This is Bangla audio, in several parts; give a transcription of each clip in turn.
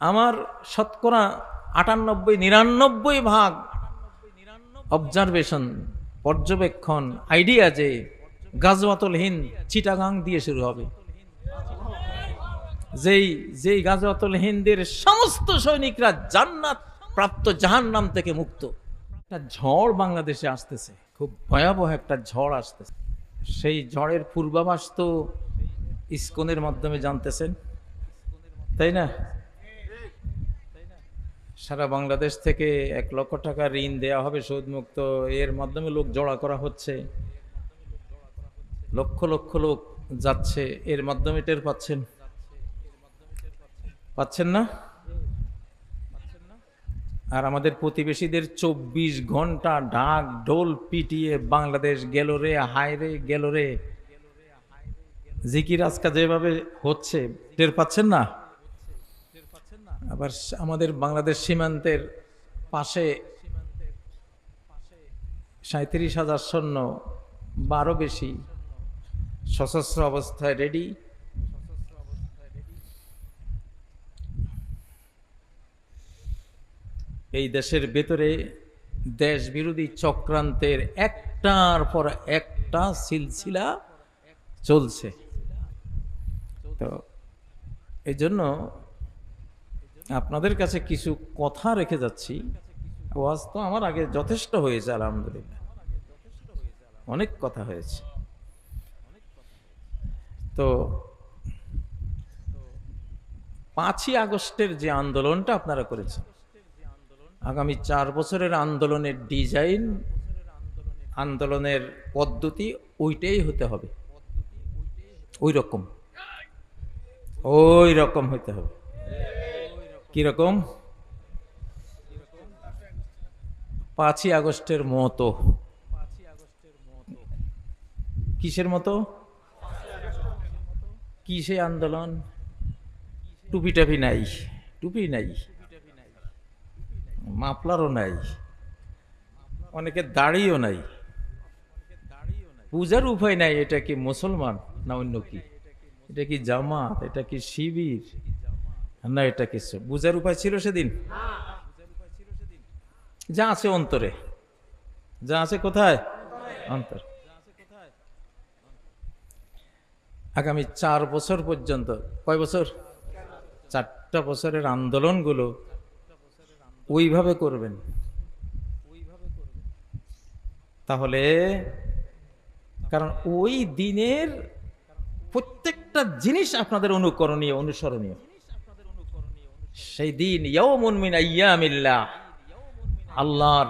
আমার শতকরা আটানব্বই, নিরানব্বই ভাগ অবজারভেশন পর্যবেক্ষণ আইডিয়া যে গাজওয়াতুল হিন্দ চিটাগাং দিয়ে শুরু হবে। যেই যেই গাজওয়াতুল হিন্দের সমস্ত সৈনিকরা জান্নাত প্রাপ্ত জাহান্নাম থেকে মুক্ত। একটা ঝড় বাংলাদেশে আসতেছে, খুব ভয়াবহ একটা ঝড় আসতেছে। সেই ঝড়ের পূর্বাভাস তো ইস্কনের মাধ্যমে জানতেছেন, তাই না? সারা বাংলাদেশ থেকে এক লক্ষ টাকা ঋণ দেয়া হবে সুদমুক্ত। এর মাধ্যমে লোক জড়া করা হচ্ছে। লক্ষ লক্ষ লোক যাচ্ছে। এর মাধ্যমে টের পাচ্ছেন। পাচ্ছেন না? আর আমাদের প্রতিবেশীদের চব্বিশ ঘণ্টা ঢাক ঢোল পিটিয়ে বাংলাদেশ গেল রে, হায় রে, গেল রে। জিকির আজকা যেভাবে হচ্ছে, টের পাচ্ছেন না? আবার আমাদের বাংলাদেশ সীমান্তের পাশে সাঁত্রিশ হাজার সৈন্য বারো বেশি সশস্ত্র অবস্থায় রেডি এই দেশের ভেতরে দেশ বিরোধী চক্রান্তের একটার পর একটা সিলসিলা চলছে। তো এই জন্য আপনাদের কাছে কিছু কথা রেখে যাচ্ছি। ওয়াজ তো আমার আগে যথেষ্ট হয়েছে, আলহামদুলিল্লাহ। অনেক কথা হয়েছে। তো পাঁচই আগস্টের যে আন্দোলনটা আপনারা করেছেন, আগামী চার বছরের আন্দোলনের ডিজাইন, আন্দোলনের পদ্ধতি ওইটাই হতে হবে। ওই রকম ওই রকম হইতে হবে। কীরকম? পাঁচই আগস্টের মতো। কিসের মতো? কিসে আন্দোলন? টুপি টাপি নাই। টুপি নাই। মাফলারও নাই। অনেকে দাড়িও নাই। পূজার উপায় নাই। এটা কি মুসলমান না অন্য কি? এটা কি জামাত? এটা কি শিবির? না, এটা কিছু। বুঝার উপায় ছিল সেদিন? যা আছে অন্তরে। যা আছে কোথায়? অন্তর। আগামী চার বছর পর্যন্ত, কয় বছর? চারটা বছরের আন্দোলনগুলো ওইভাবে করবেন। তাহলে, কারণ ওই দিনের প্রত্যেকটা জিনিস আপনাদের অনুকরণীয়, অনুসরণীয়। সেই দিন মিন আল্লাহর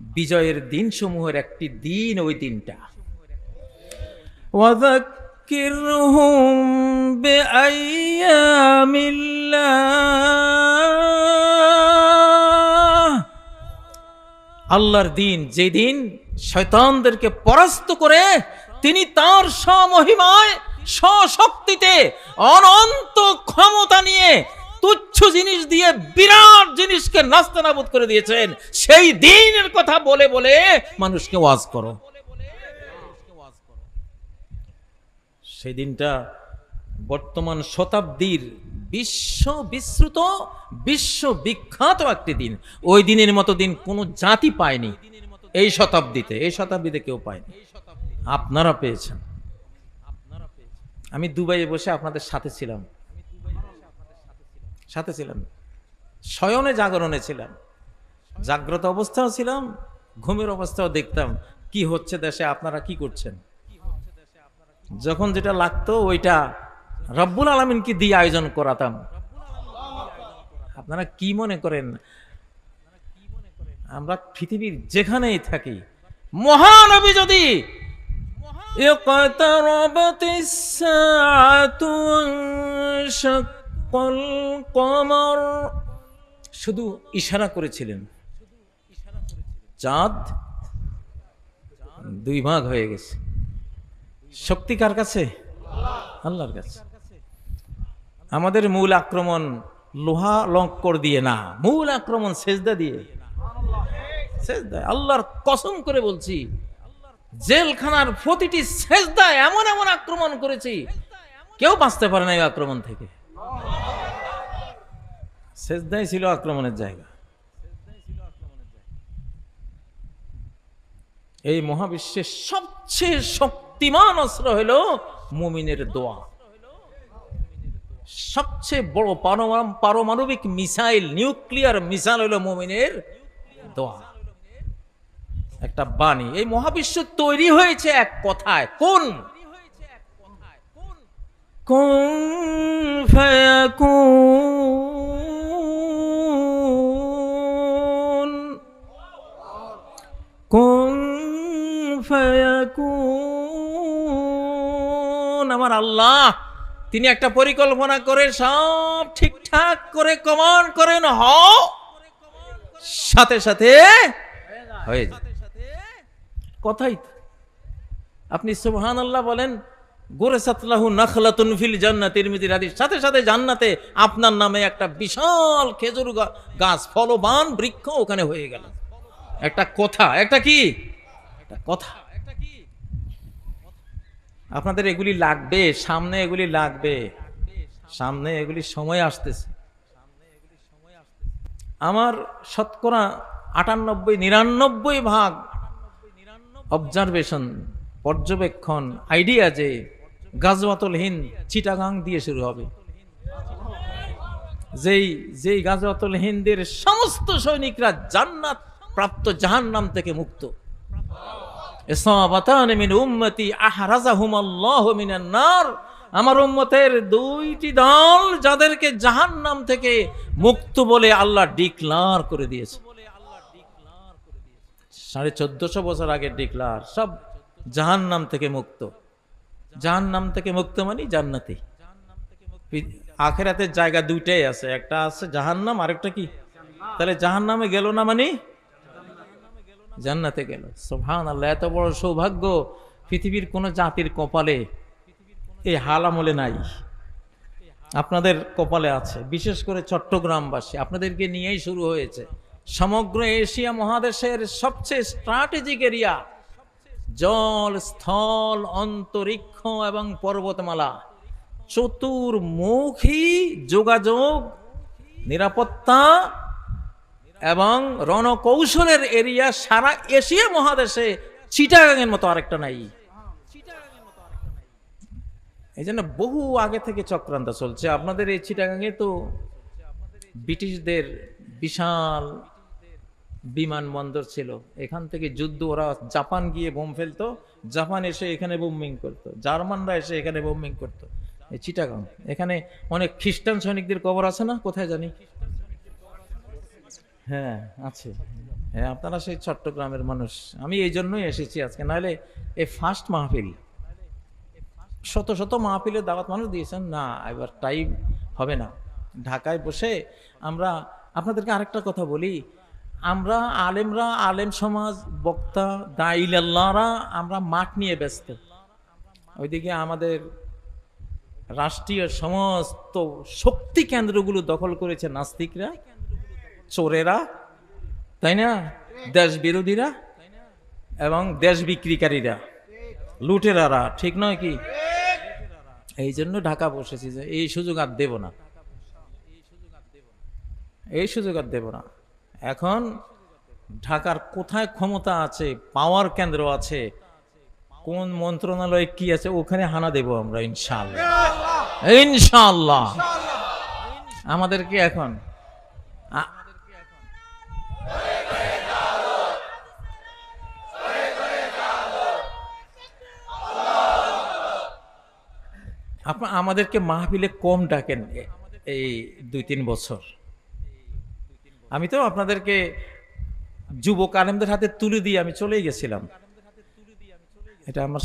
বিজয়ের দিন সমূহের একটি দিন ওই দিনটা। আল্লাহর দিন যেদিন শয়তানদেরকে পরাস্ত করে তিনি তার স্বমহিমায় স্বশক্তিতে অনন্ত ক্ষমতা নিয়ে তুচ্ছ জিনিস দিয়ে বিরাট জিনিসকে নাস্তানাবুদ করে দিয়েছেন। সেই দিনের কথা বলে বলে মানুষকে ওয়াজ করো। সেই দিনটা বর্তমান শতাব্দীর বিশ্ব বিশ্রুত বিশ্ব বিখ্যাত একটি দিন। ওই দিনের মতো দিন কোনো জাতি পায়নি। এই শতাব্দীতে এই শতাব্দীতে কেউ পায়নি। আপনারা পেয়েছেন। আমি দুবাইয়ে বসে আপনাদের সাথে ছিলাম। সাথে ছিলাম শয়নে জাগরণে ছিলাম জাগ্রত অবস্থাও ছিলাম ঘুমের অবস্থাও দেখতাম কি হচ্ছে দেশে আপনারা কি করছেন যখন যেটা লাগতো ওইটা রব্বুল আলমিনকে দিয়ে আয়োজন করাতাম আপনারা কি মনে করেন আমরা পৃথিবীর যেখানেই থাকি মহানবী যদি اقتربت الساعة وانشق কল কমর। শুধু ইশারা করেছিলেন। চাঁদ দুই ভাগ হয়ে গেছে। শক্তি কার কাছে? আল্লাহর কাছে। আমাদের মূল আক্রমণ লোহা লঙ্কর দিয়ে না, মূল আক্রমণ সেজদা দিয়ে। সেজদা, আল্লাহর কসম করে বলছি, জেলখানার প্রতিটি সেজদায় এমন এমন আক্রমণ করেছি, কেউ বাঁচতে পারে না এই আক্রমণ থেকে। সেজদাই ছিল আক্রমণের জায়গা। এই মহাবিশ্বের সবচেয়ে শক্তিমান অস্ত্র হল মুমিনের দোয়া। সবচেয়ে বড় পারমাণব- পারমাণবিক মিসাইল, নিউক্লিয়ার মিসাইল হলো মুমিনের দোয়া। একটা বাণী, এই মহাবিশ্ব তৈরি হয়েছে এক কথায়। কোন? কোন? ফায়াকুন। ফায়াকুন। আমার আল্লাহ, তিনি একটা পরিকল্পনা করে সব ঠিকঠাক করে কমান্ড করেন, হ। সাথে সাথে হয়ে কথাই আপনি সুবহান আল্লাহ বলেন গোরে সাতলাহু নখলাতুন ফিল জান্নাত তিরমিজির হাদিস। সাথে সাথে জান্নাতে আপনার নামে একটা বিশাল খেজুর গাছ, ফলবান বৃক্ষ ওখানে হয়ে গেল। একটা কথা, একটা কি? একটা কথা। আপনাদের এগুলি লাগবে সামনে এগুলি লাগবে। সামনে এগুলি সময় আসতেছে। আমার শতকরা আটানব্বই নিরানব্বই ভাগ অবজারভেশন পর্যবেক্ষণ আইডিয়া যে গাজওয়াতুল হিন্দ চিটাগাং দিয়ে শুরু হবে। যেই যেই গাজওয়াতুল হিন্দের সমস্ত সৈনিকরা জান্নাত প্রাপ্ত জাহান্নাম থেকে মুক্ত। ইসাবাতান মিন উম্মতি আহরাজাহুম আল্লাহু মিনান নার। আমার উম্মতের দুইটি দল যাদেরকে জাহান্নাম থেকে মুক্ত বলে আল্লাহ ডিক্লার করে দিয়েছে। সাড়ে চোদ্দশো বছর আগে ডিক্লার, সব জাহান্নাম থেকে মুক্ত। জাহান্নাম থেকে মুক্ত মানে জান্নাতি। আখেরাতের জায়গা দুইটাই আছে, একটা আছে জাহান্নাম, আরেকটা কি? তাহলে জাহান্নামে গেল না মানে জান্নাতে গেল। সোহান আল্লাহ এত বড় সৌভাগ্য পৃথিবীর কোনো জাতির কপালে এই হাল আমলে নাই। আপনাদের কপালে আছে, বিশেষ করে চট্টগ্রামবাসী। আপনাদেরকে নিয়েই শুরু হয়েছে। সমগ্র এশিয়া মহাদেশের সবচেয়ে স্ট্র্যাটেজিক এরিয়া জল, স্থল, অন্তরিক্ষ এবং পর্বতমালা। চতুর্মুখী যোগাযোগ, নিরাপত্তা এবং রণকৌশলের এরিয়া সারা এশিয়া মহাদেশে চিটাগাংয়ের মতো আরেকটা নাই। এই জন্য বহু আগে থেকে চক্রান্ত চলছে। আপনাদের এই চিটাগাংয়ে তো ব্রিটিশদের বিশাল বিমানবন্দর ছিল। এখান থেকে যুদ্ধ, ওরা জাপান গিয়ে বোম ফেলতো। জাপান এসে এখানে বোম্বিং করতো। জার্মানরা এসে এখানে বোম্বিং করতো। এই চিটাগাং। এখানে অনেক খ্রিস্টান সৈনিকদের কবর আছে না? কোথায় জানি? হ্যাঁ আছে। হ্যাঁ আপনারা সেই চট্টগ্রামের মানুষ। আমি এই জন্যই এসেছি আজকে। নাহলে এই ফার্স্ট মাহফিল। শত শত মাহফিলের দাওয়াত মানুষ দিয়েছেন। না, এবার টাইম হবে না। ঢাকায় বসে আমরা, আপনাদেরকে আরেকটা কথা বলি। আমরা আলেমরা, আলেম সমাজ, বক্তা, দাইলাল্লাহরা, আমরা মাঠ নিয়ে ব্যস্ত। ওইদিকে আমাদের রাষ্ট্রীয় সমস্ত শক্তি কেন্দ্রগুলো দখল করেছে নাস্তিকরা। চোরেরা, তাই না? দেশ বিরোধীরা এবং দেশ বিক্রিকারীরা, লুটেরারা, ঠিক নয় কি? এই জন্য ঢাকা বসেছি যে এই সুযোগ আর দেব না। এই সুযোগ আর দেব না। এখন ঢাকার কোথায় ক্ষমতা আছে, পাওয়ার কেন্দ্র আছে, কোন মন্ত্রণালয় কি আছে, ওখানে হানা দেব আমরা ইনশাল্লাহ ইনশাল্লাহ আমাদেরকে এখন আপনার আমাদেরকে মাহফিলে কম ডাকেন এই দুই তিন বছর। আমি তো আপনাদেরকে যুবক আলেমদের হাতে তুলে দিয়ে আমি চলেই গেছিলাম। এটা আমার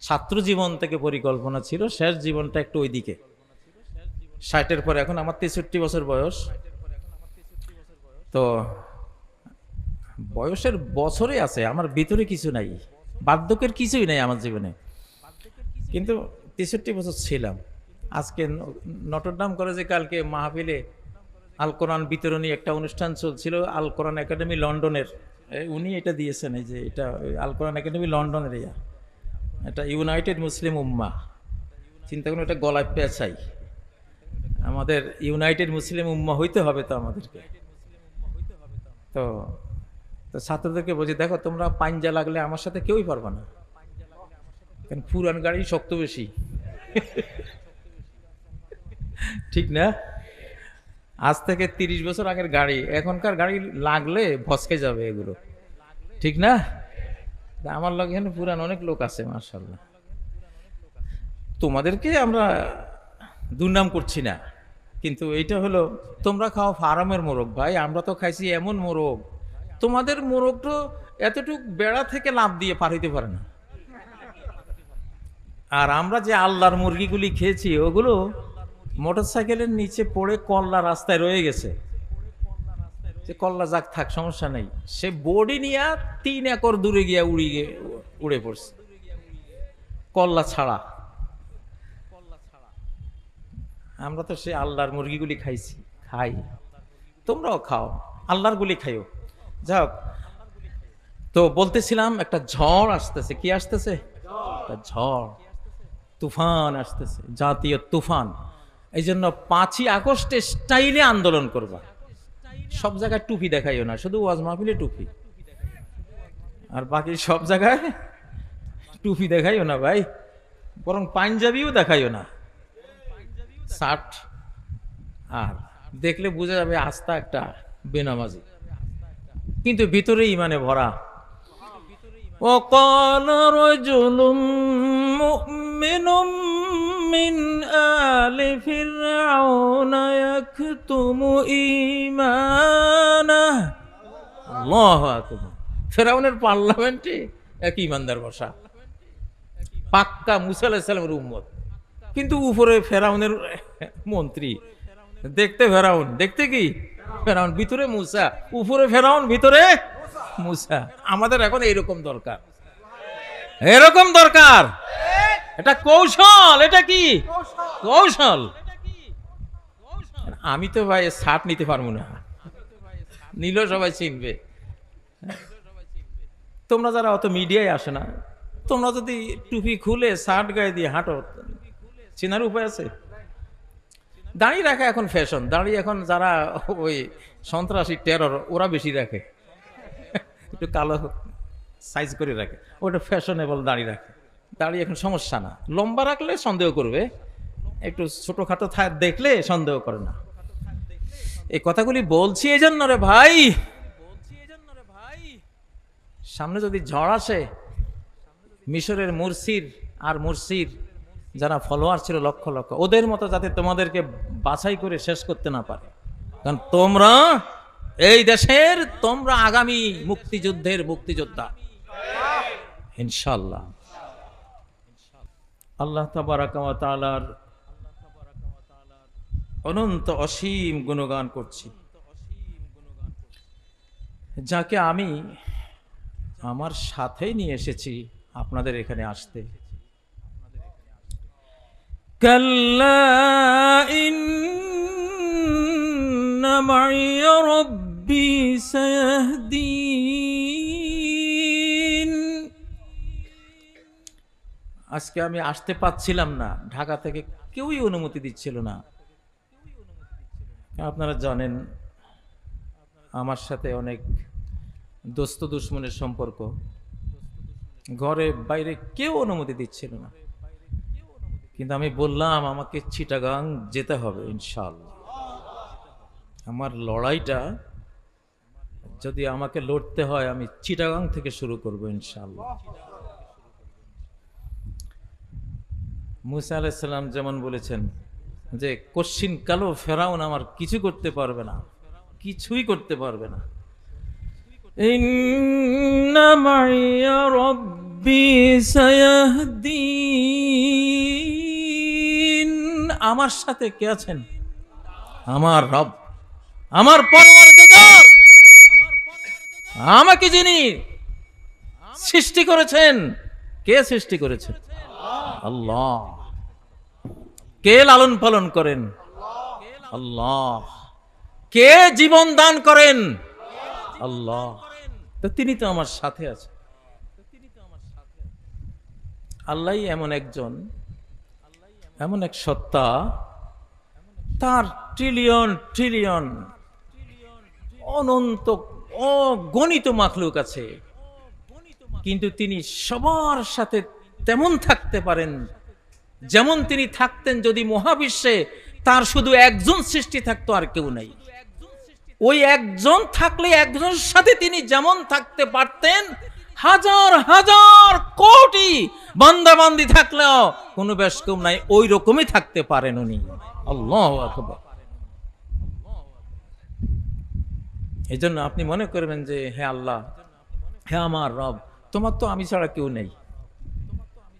ছাত্র জীবন থেকে পরিকল্পনা ছিল, শেষ জীবনটা একটু ওইদিকে। ষাটের পরে, এখন আমার তেষট্টি বছর বয়স। তো বয়সের বছরে আছে, আমার ভিতরে কিছু নাই। বার্ধক্যের কিছুই নাই আমার জীবনে। কিন্তু তেষট্টি বছর ছিলাম। আজকে নটরডাম কলেজে কালকে মাহফিলে আল কোরআন বিতরণী একটা অনুষ্ঠান চলছিল, আল কোরআন একাডেমি লন্ডনের। উনি এটা দিয়েছেন, এই যে এটা, আল কোরআন একাডেমি লন্ডনের ইয়া। এটা ইউনাইটেড মুসলিম উম্মা চিন্তা করুন, এটা গলায় পেঁচাই। আমাদের ইউনাইটেড মুসলিম উম্মা হইতে হবে তো আমাদেরকে। তো তো ছাত্রদেরকে বলছি, দেখো, তোমরা পাঞ্জা লাগলে আমার সাথে কেউই পারবে না। কারণ পুরান গাড়ি শক্ত বেশি? ঠিক না? আজ থেকে তিরিশ বছর আগের গাড়ি, এখনকার গাড়ি লাগলে ভসকে যাবে এগুলো। ঠিক না? আমার লগে এখানে পুরান অনেক লোক আছে মার্শাল্লাহ তোমাদেরকে আমরা দুর্নাম করছি না, কিন্তু এইটা হলো, তোমরা খাও ফার্মের মোরগ ভাই, আমরা তো খাইছি এমন মোরগ। তোমাদের মোরগ তো এতটুক বেড়া থেকে লাভ দিয়ে পার হইতে পারে না। আর আমরা যে আল্লাহর মুরগিগুলি খেয়েছি, ওগুলো মোটরসাইকেলের নিচে পড়ে কল্লা রাস্তায় রয়ে গেছে। যে কল্লা যাক থাক, সমস্যা নেই। সে বডি নিয়ে তিন একর দূরে গিয়া উড়ি গিয়ে উড়ে পড়ছে। কল্লা ছাড়া। আমরা তো সে আল্লাহর মুরগিগুলি খাইছি, খাই। তোমরাও খাও, আল্লাহর গুলি খাইও। যাও তো বলতেছিলাম একটা ঝড় আসতেছে। কি আসতেছে? ঝড়। তুফান আসতেছে, জাতীয় তুফান। এই জন্য পাঁচই আগস্টে স্টাইলে আন্দোলন করবা। সব জায়গায় টুপি দেখাইও না, শুধু ওয়াজ মাহফিলে টুপি। আর বাকি সব জায়গায় টুপি দেখাইও না ভাই, বরং পাঞ্জাবিও দেখাইও না। শার্ট আর দেখলে বোঝা যাবে আস্থা একটা বেনামাজি। কিন্তু ভিতরে ইমানে ভরা। ও কল রজুলুম مؤمن من آل فرعون يكتم إيمانه الله أكبر ফেরাউনের পার্লামেন্টে এক ইমানদার বসা পাক্কা মুসা আলাহিসাল্লামের উম্মত কিন্তু উপরে ফেরাউনের মন্ত্রী দেখতে ফেরাউন দেখতে কি ফেরাউন ভিতরে মুসা উপরে ফেরাউন ভিতরে মুসা আমাদের এখন এইরকম দরকার এরকম দরকার এটা কৌশল, এটা কি? কৌশল। আমি তো ভাই শার্ট নিতে পারব না। নিল সবাই চিনবে। তোমরা যারা অত মিডিয়ায় আসে না, তোমরা যদি টুপি খুলে শার্ট গায়ে দিয়ে হাঁটো, চেনার উপায় আছে? দাঁড়িয়ে রাখা এখন ফ্যাশন দাঁড়িয়ে এখন যারা ওই সন্ত্রাসী টেরর ওরা বেশি রাখে একটু কালো সাইজ করে রাখে। ওটা ফ্যাশনেবল দাঁড়িয়ে রাখে। দাঁড়িয়ে এখন সমস্যা না। লম্বা রাখলে সন্দেহ করবে, একটু ছোটোখাটো দেখলে সন্দেহ করে না। এই কথাগুলি বলছি এই জন্য রে ভাই। সামনে যদি ঝড় আসে, মিশরের মুরসির আর মুরসির যারা ফলোয়ার ছিল লক্ষ লক্ষ, ওদের মতো যাতে তোমাদেরকে বাছাই করে শেষ করতে না পারে। কারণ তোমরা এই দেশের, তোমরা আগামী মুক্তিযুদ্ধের মুক্তিযোদ্ধা। ইনশাল্লাহ আল্লাহ তাবারাকাওয়া তালার অনন্ত অসীম গুণগান করছি। যাকে আমি আমার সাথেই নিয়ে এসেছি আপনাদের এখানে আসতে। কাল্লা রব্বি সহদিন আজকে আমি আসতে পাচ্ছিলাম না। ঢাকা থেকে কেউই অনুমতি দিচ্ছিল না। আপনারা জানেন, আমার সাথে অনেক দোস্ত দুশ্মনের সম্পর্ক। ঘরে বাইরে কেউ অনুমতি দিচ্ছিল না। কিন্তু আমি বললাম, আমাকে চিটাগাং যেতে হবে ইনশাল্লাহ আমার লড়াইটা, যদি আমাকে লড়তে হয়, আমি চিটাগাং থেকে শুরু করব ইনশাল্লাহ মুসা আলাইসাল্লাম যেমন বলেছেন যে, কশ্চিন কালো ফেরাউন আমার কিছু করতে পারবে না, কিছুই করতে পারবে না। আমার সাথে কে আছেন? আমার রব। আমার আমাকে যিনি সৃষ্টি করেছেন। কে সৃষ্টি করেছেন আল্লাহ। কে লালন পালন করেন? আল্লাহ। কে জীবন দান করেন? আল্লাহ। তো তিনি তো আমার সাথে আছে আল্লাহ এমন একজন, এমন এক সত্তা, তার ট্রিলিয়ন ট্রিলিয়ন অনন্ত, অগণিত মাখলুক আছে। কিন্তু তিনি সবার সাথে তেমন থাকতে পারেন। যেমন তিনি থাকতেন যদি মহাবিশ্বে, তার শুধু একজন সৃষ্টি থাকতো আর কেউ নাই। ওই একজন থাকলে একজনের সাথে তিনি যেমন থাকতে পারতেন, হাজার হাজার কোটি বান্দাবান্দি থাকলেও কোনো বেশ কম নাই, ওই রকমই থাকতে পারেন উনি। আল্লাহ এই জন্য আপনি মনে করবেন যে, হে আল্লাহ, হে আমার রব, তোমার তো আমি ছাড়া কেউ নেই।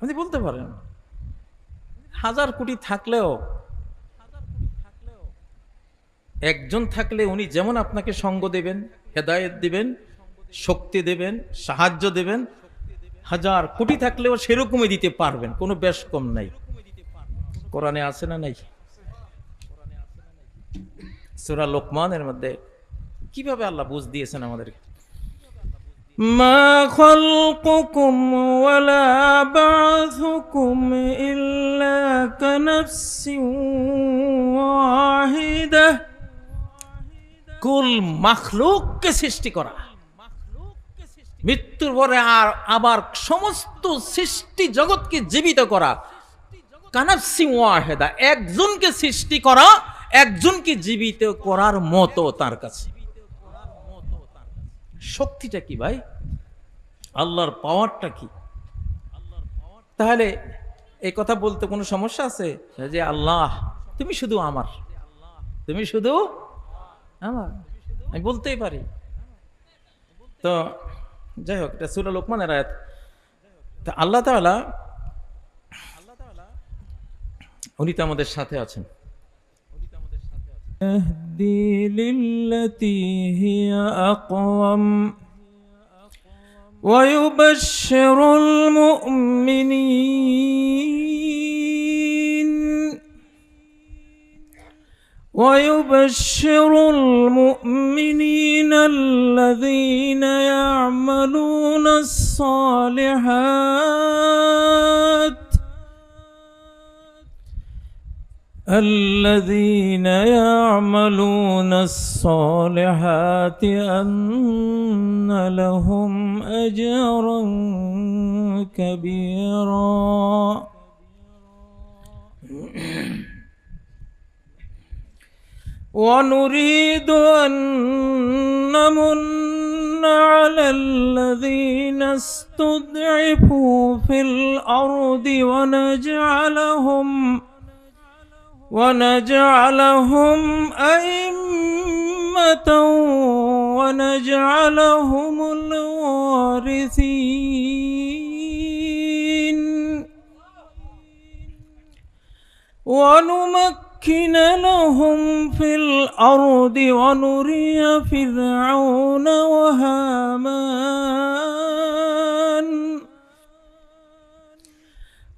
আপনি বলতে পারেন। হাজার কোটি থাকলেও, একজন থাকলে উনি যেমন আপনাকে সঙ্গ দেবেন, হেদায়েত দেবেন, শক্তি দেবেন, সাহায্য দেবেন, হাজার কোটি থাকলেও সেরকমই দিতে পারবেন, কোনো বেশ কম নাই। কোরআনে আছে না নাই? সুরা লোকমানের মধ্যে কীভাবে আল্লাহ বুঝ দিয়েছেন আমাদেরকে? ما خلقكم ولا بعثكم إلا كنفس واحدة কুল মাখলুককে সৃষ্টি করা মৃত্যুর পরে আর আবার সমস্ত সৃষ্টি জগৎকে জীবিত করা কানাফসি ওয়াহেদা একজনকে সৃষ্টি করা একজনকে জীবিত করার মতো তার কাছে শক্তিটা কি ভাই? আল্লাহর পাওয়ারটা কি? তাহলে এই কথা বলতে কোনো সমস্যা আছে? যে আল্লাহ, তুমি শুধু আমার। তুমি শুধু আমার। আমি বলতেই পারি। তো যাই হোক, এটা সুরা লোকমানের আয়াত। তা আল্লাহ তাআলা, উনি তো আমাদের সাথে আছেন। يهدي للتي هي أقوم. ويبشر المؤمنين. ويبشر المؤمنين الذين يعملون الصالحات. الذين يعملون الصالحات أن لهم أجرا كبيرا. ونريد أن نمن على الذين استضعفوا في الأرض ونجعلهم ونجعلهم أئمة ونجعلهم الوارثين. ونمكن لهم في الأرض ونري فرعون وهامان.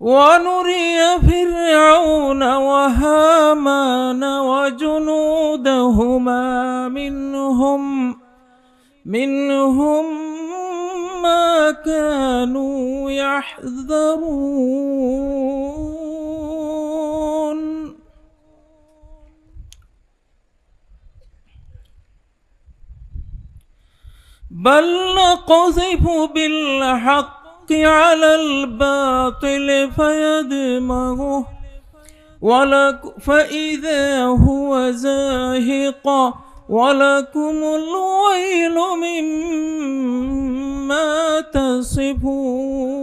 ونري فرعون وهامان وجنودهما منهم منهم ما كانوا يحذرون. بل نقذف بالحق على الباطل فيدمغه. ولك فإذا هو زاهق ولكم الويل مما تصفون.